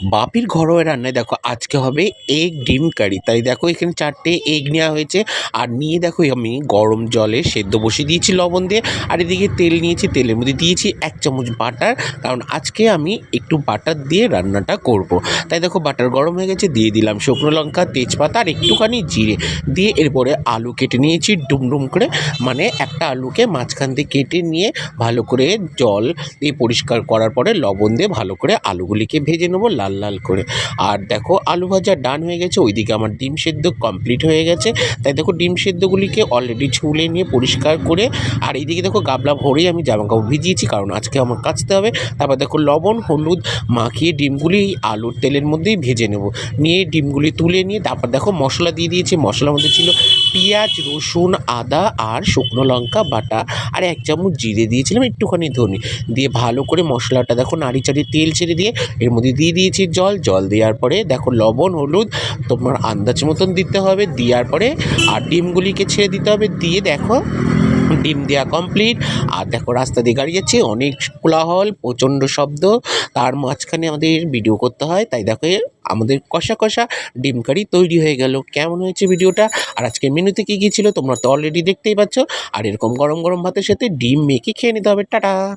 বাপির ঘরোয়া রান্নায় দেখো আজকে হবে এগ ডিম কারি তাই দেখো এখানে চারটে এগ নেওয়া হয়েছে। আর নিয়ে দেখো আমি গরম জলে সেদ্ধ বসিয়ে দিয়েছি লবণ দিয়ে। আর এদিকে তেল নিয়েছি, তেলের মধ্যে দিয়েছি এক চামচ বাটার কারণ আজকে আমি একটু বাটার দিয়ে রান্নাটা করব। তাই দেখো বাটার গরম হয়ে গেছে, দিয়ে দিলাম শুকনো লঙ্কা, তেজপাতা আর একটুখানি জিরে। দিয়ে এরপরে আলু কেটে নিয়েছি ডুম ডুম করে। মানে একটা আলুকে মাঝখান দিয়ে কেটে নিয়ে ভালো করে জল দিয়ে পরিষ্কার করার পরে লবণ দিয়ে ভালো করে আলুগুলিকে ভেজে নেব, লাল লাল লাল করে। আর দেখো, আলু ভাজা ডান হয়ে গেছে, ওইদিকে আমার ডিম সেদ্ধ কমপ্লিট হয়ে গেছে। তাই দেখো, ডিম সেদ্ধগুলিকে অলরেডি ছুলে নিয়ে পরিষ্কার করে, আর এইদিকে দেখো, গাবলা ভরেই আমি জামা কাপড় ভিজিয়েছি, কারণ আজকে আমার কাচতে হবে। তারপর দেখো, লবণ, হলুদ মাখিয়ে ডিমগুলি আলুর তেলের মধ্যেই ভেজে নেব। নিয়ে ডিমগুলি তুলে নিয়ে, তারপর দেখো, মশলা দিয়ে দিয়েছি। মশলার মধ্যে ছিল পেঁয়াজ, রসুন, আদা আর শুকনো লঙ্কা, বাটা। আর এক চামচ জিরে দিয়েছিলাম, একটুখানি ধনে। দিয়ে ভালো করে মশলাটা দেখো নাড়ি চাড়ি তেল ছেড়ে দিয়ে এর মধ্যে দিয়ে দিয়েছি। জল জল দেওয়ার পরে দেখো লবণ, হলুদ তোমার আন্দাজ মতন দিতে হবে, দেওয়ার পরে আর ডিমগুলিকে ছেড়ে দিতে হবে, দিয়ে দেখো ডিম দেওয়া কমপ্লিট আর দেখো রাস্তা দিয়ে গাড়ি যাচ্ছে, অনেক কোলাহল, প্রচণ্ড শব্দ, তার মাঝখানে আমাদের ভিডিও করতে হয়, তাই দেখো আমাদের কষা কষা ডিম কারি তৈরি হয়ে গেল। কেমন হয়েছে ভিডিওটা? আর আজকে মেনুতে কী কী ছিল তোমরা তো অলরেডি দেখতেই পাচ্ছ। আর এরকম গরম গরম ভাতের সাথে ডিম মেখে খেয়ে নিতে হবে, টাটা!